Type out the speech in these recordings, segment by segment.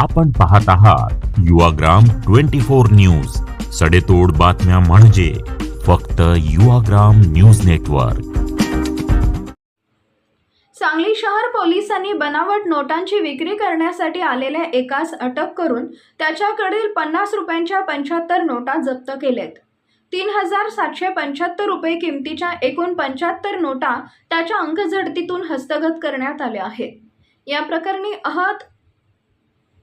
आपण पाहत आहात युवाग्राम ट्वेंटी फोर न्यूज. सडेतोड बातम्या म्हणजे फक्त युवाग्राम न्यूज नेटवर्क. सांगली शहर पोलिसांनी बनावट नोटांची विक्री करण्यासाठी आलेल्या एकास अटक करून त्याच्याकडील पन्नास रुपयांच्या पंच्याहत्तर नोटा जप्त केलेत तीन हजार सातशे पंच्याहत्तर रुपये किमतीच्या एकूण पंच्याहत्तर नोटा त्याच्या अंकझडतीतून हस्तगत करण्यात आल्या आहेत. या प्रकरणी अहत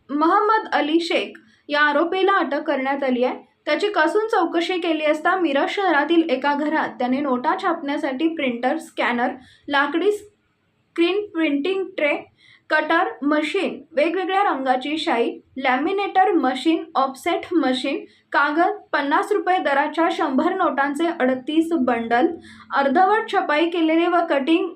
महम्मद अली शेख या आरोपीला अटक करण्यात आली आहे. त्याची कसून चौकशी केली असता मिरज शहरातील एका घरात त्याने नोटा छापण्यासाठी प्रिंटर स्कॅनर लाकडी screen printing tray cutter machine वेगवेगळ्या रंगाची शाई लॅमिनेटर मशीन ऑफसेट मशीन कागद पन्नास रुपये दराच्या शंभर नोटांचे अडतीस बंडल अर्धवट छपाई केलेले व कटिंग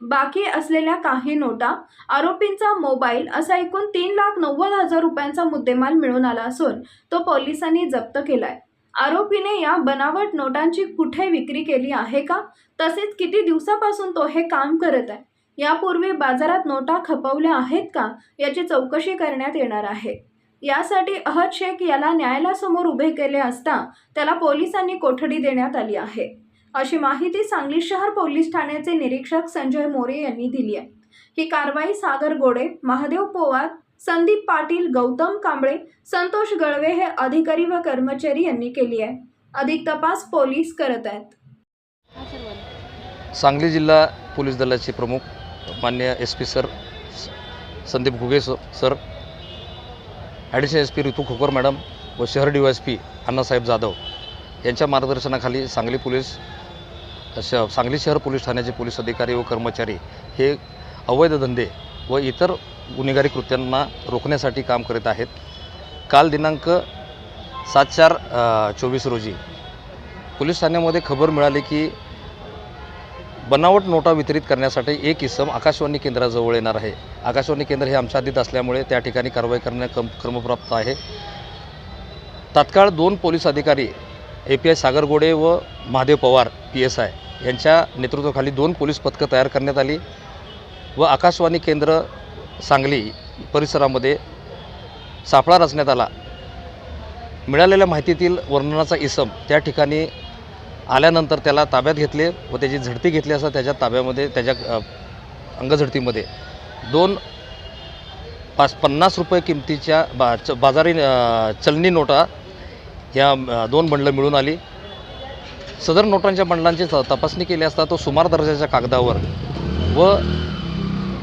बाकी असलेल्या काही नोटा आरोपींचा मोबाईल असा एकूण तीन लाख नव्वद हजार रुपयांचा मुद्देमाल मिळून आला असून तो पोलिसांनी जप्त केलाय. आरोपीने या बनावट नोटांची कुठे विक्री केली आहे का? तसेच किती दिवसापासून तो हे काम करत आहे? यापूर्वी बाजारात नोटा खपवल्या आहेत का? याची चौकशी करण्यात येणार आहे. यासाठी अहद शेख याला न्यायालयासमोर उभे केले असता त्याला पोलिसांनी कोठडी देण्यात आली आहे. अशी माहिती सांगली शहर पोलीस ठाण्याचे निरीक्षक संजय मोरे यांनी दिली आहे. ही कारवाई सागर गोडे महादेव पोवार संदीप पाटील गौतम कांबळे संतोष गळवे हे अधिकारी व कर्मचारी यांनी केली आहे. अधिक तपास पोलीस करत आहेत. सांगली जिल्हा पोलीस दलाचे प्रमुख मान्य S P sir Sandeep Ghuge sir additional S P Ritu Khokar madam व शहर D Y S P Annasaheb Jadhav यांच्या मार्गदर्शनाखाली सांगली पोलीस श सांगली शहर पोलीस ठाण्याचे पोलीस अधिकारी व कर्मचारी हे अवैध धंदे व इतर गुन्हेगारी कृत्यांना रोखण्यासाठी काम करीत आहेत. काल दिनांक सात चार चोवीस रोजी पोलीस ठाण्यामध्ये खबर मिळाली की बनावट नोटा वितरित करण्यासाठी एक इसम आकाशवाणी केंद्राजवळ येणार आहे. आकाशवाणी केंद्र हे आमच्या आधीत असल्यामुळे त्या ठिकाणी कारवाई करणे कम क्रमप्राप्त आहे. तात्काळ दोन पोलीस अधिकारी A P I Sagar Gode व Mahadev Pawar P S I यांच्या नेतृत्वाखाली दोन पोलीस पथकं तयार करण्यात आली व आकाशवाणी केंद्र सांगली परिसरामध्ये सापळा रचण्यात आला. मिळालेल्या माहितीतील वर्णनाचा इसम त्या ठिकाणी आल्यानंतर त्याला ताब्यात घेतले व त्याची झडती घेतली असता त्याच्या ताब्यामध्ये त्याच्या अंगझडतीमध्ये. दोन पाच पन्नास रुपये किमतीच्या बा च बाजारी चलनी नोटा ह्या दोन बंडलं मिळून आली. सदर नोटांच्या बंडलांची तपासणी केली असता तो सुमार दर्जाच्या कागदावर व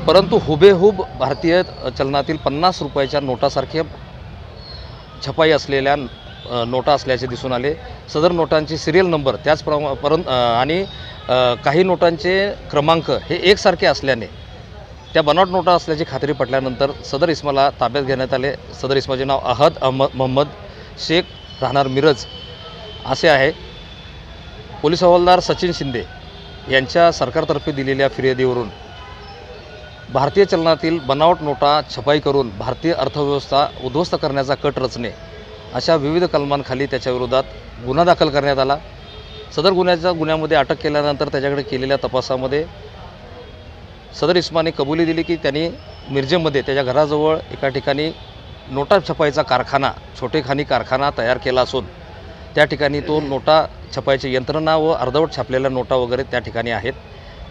परंतु हुबेहूब भारतीय चलनातील पन्नास रुपयाच्या नोटासारख्या छपाई असलेल्या नोटा असल्याचे दिसून आले. सदर नोटांची सिरियल नंबर त्याचप्रमा परंत आणि काही नोटांचे क्रमांक हे एकसारखे असल्याने त्या बनावट नोटा असल्याची खात्री पटल्यानंतर सदर इस्माला ताब्यात घेण्यात आले. सदर इस्माचे नाव अहद अहमद मोहम्मद शेख राहणार मिरज. असे आहे. पोलीस हवालदार सचिन शिंदे यांच्या सरकारतर्फे दिलेल्या फिर्यादीवरून भारतीय चलनातील बनावट नोटा छपाई करून भारतीय अर्थव्यवस्था उद्ध्वस्त करण्याचा कट रचणे अशा विविध कलमांखाली त्याच्याविरोधात गुन्हा दाखल करण्यात आला. सदर गुन्ह्याच्या गुन्ह्यामध्ये अटक केल्यानंतर त्याच्याकडे केलेल्या तपासामध्ये सदर इस्माने कबुली दिली की त्यांनी मिरजेमध्ये त्याच्या घराजवळ एका ठिकाणी नोटा छपाईचा कारखाना छोटेखानी कारखाना तयार केला असून त्या ठिकाणी तो नोटा छपायची यंत्रणा व अर्धवट छापलेल्या नोटा वगैरे त्या ठिकाणी आहेत.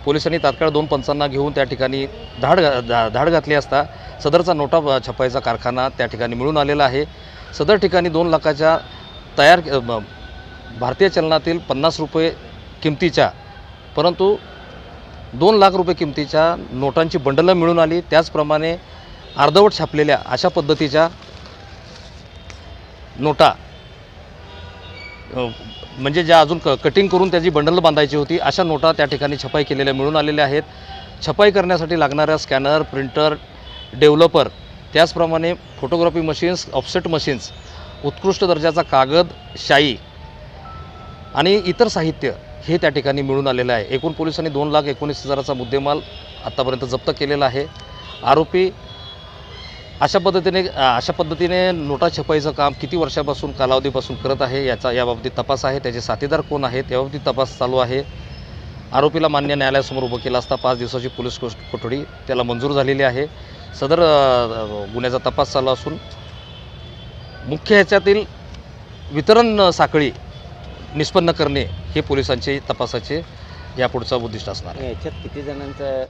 पोलिसांनी तात्काळ दोन पंचांना घेऊन त्या ठिकाणी धाड घा- धाड घातली असता सदरचा नोटा छपाईचा कारखाना त्या ठिकाणी मिळून आलेला आहे. सदर ठिकाणी दोन लाखाच्या तयार भारतीय चलनातील पन्नास रुपये किमतीच्या परंतु दोन लाख रुपये किमतीच्या नोटांची बंडलं मिळून आली. त्याचप्रमाणे अर्धवट छापलेल्या अशा पद्धतीच्या नोटा म्हणजे ज्या अजून क कटिंग करून त्याची बंडल बांधायची होती अशा नोटा त्या ठिकाणी छपाई केलेल्या मिळून आलेल्या आहेत. छपाई करण्यासाठी लागणाऱ्या स्कॅनर प्रिंटर डेव्हलपर त्याचप्रमाणे फोटोग्राफी मशीन्स ऑफसेट मशीन्स उत्कृष्ट दर्जाचा कागद शाई आणि इतर साहित्य हे त्या ठिकाणी मिळून आलेलं आहे. एकूण पोलिसांनी दोन लाख एकोणीस हजाराचा मुद्देमाल आत्तापर्यंत जप्त केलेला आहे. आरोपी अशा पद्धतीने अशा पद्धतीने नोटा छपाईचं काम किती वर्षापासून कालावधीपासून करत आहे याचा याबाबतीत तपास आहे. त्याचे साथीदार कोण आहेत याबाबतीत तपास चालू आहे. आरोपीला मान्य न्यायालयासमोर उभं केलं असता पाच दिवसाची पोलीस कोठडी त्याला मंजूर झालेली आहे. सदर गुन्ह्याचा तपास चालू असून मुख्य ह्याच्यातील वितरण साखळी निष्पन्न करणे हे पोलिसांचे तपासाचे यापुढचं उद्दिष्ट असणार याच्यात किती जणांचा